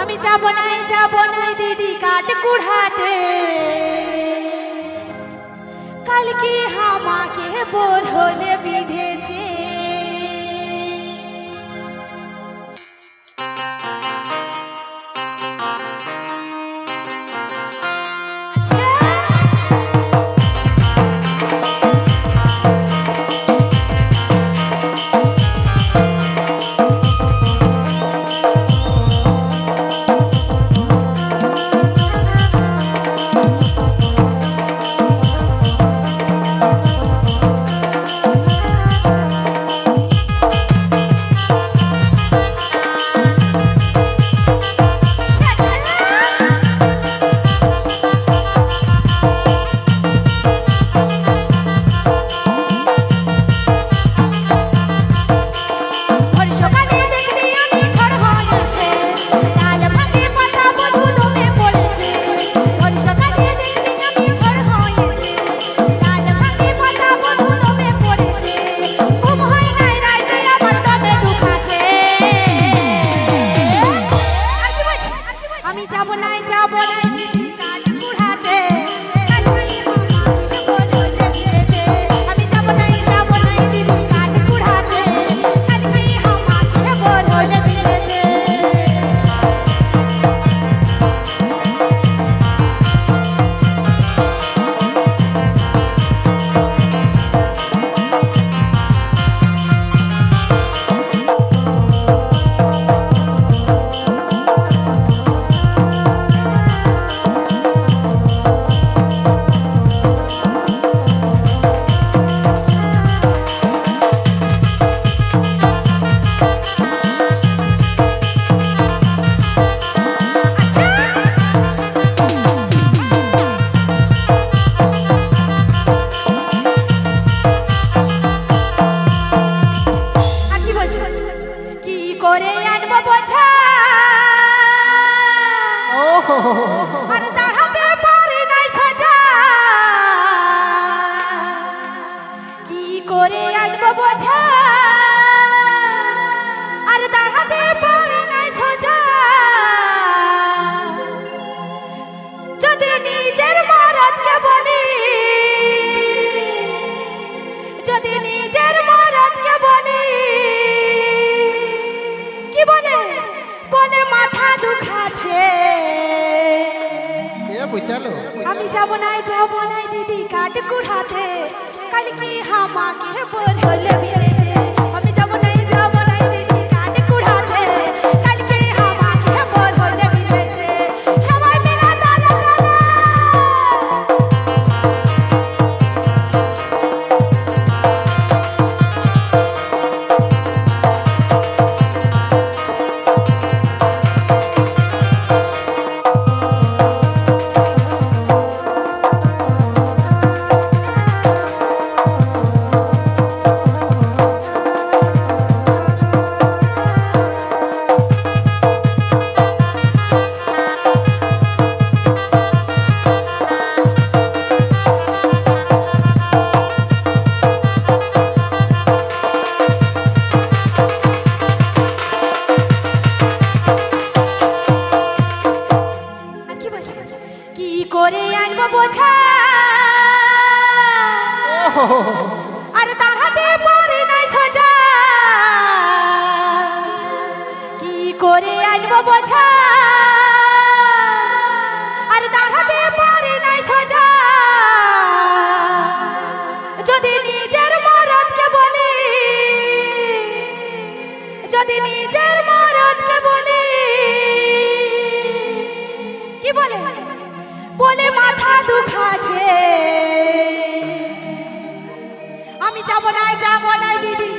আমি যাব নাই যাব নাই দিদি কাট কুড়াতে। কালকে আমাকে বোর হলে বিঁধেছে। Dublin, Oh. চলো। আমি যাব নাই যাব নাই দিদি কাটকুর হাতে কালকে হামাকে বল আনব বোঝা। তার হাতে নাই সোজা। কি করে আনব বোঝা? আর তার হাতে পারে নাই সোজা। যদি নিজের মরদকে বলে যদি নিজের মরদকে বলে বলে মাথা দুখাছে আমি যাব নাই যাব নাই দিদি।